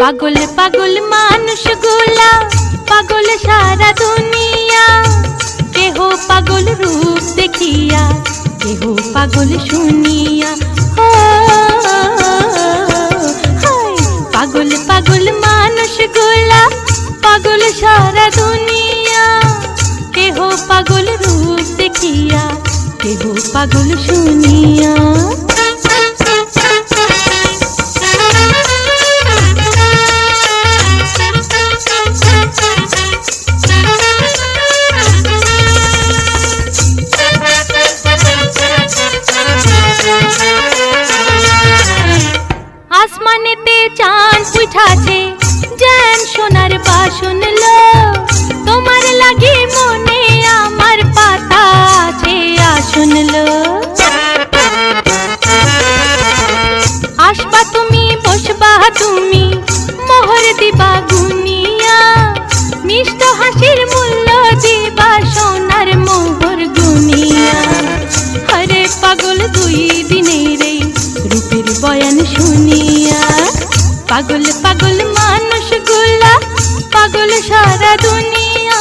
পাগল পাগল মানুষগুলা, পাগল সারা দুনিয়া। কেহ পাগল রূপ দেখিয়া, কেহ পাগল শুনিয়া। পাগল পাগল মানুষগুলা, পাগল সারা দুনিয়া। কেহ পাগল রূপ দেখিয়া, কেহ পাগল শুনিয়া। আসমানেতে চাঁদ উঠাছে জ্যান সোনার বাসন লো। তোমার লাগে মনে আমার পাতা আছে আসন লো। আসবা তুমি, বসবা তুমি, মোহর দিবা গুনিয়া মিষ্ট হাসির মূল্য দিবা সোনার মোহর গুনিয়া হরে পাগল দুই দিনের এই রূপের বয়ান শুনিয়া। পাগল পাগল মানুষগুলা পাগল সারা দুনিয়া।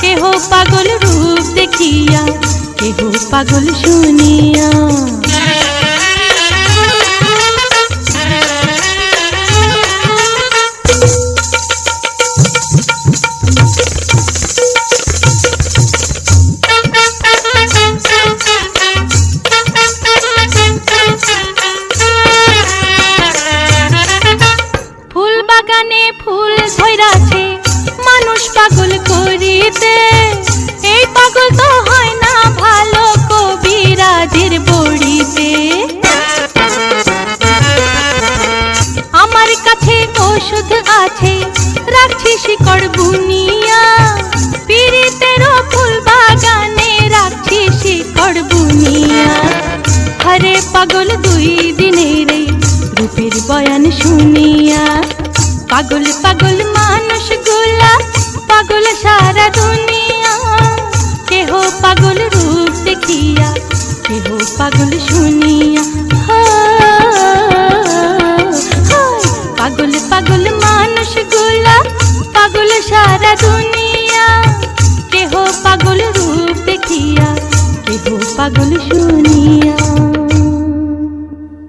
কেহ পাগল রূপ দেখিয়া কেহ পাগল শুনিয়া। কাছে ওষুধ আছে রাখছি শিকড় বুনিয়া। পীড়িতেরও ফুল বাগানে রাখছি শিকড় বুনিয়া। হরে পাগল দুই দিনের এই রূপের বয়ান শুনিয়া। পাগল পাগল মানুষগুলা পাগল সারা দুনিয়া। কেহ পাগল রূপ দেখিয়া, কেহ পাগল শুনিয়া। সারা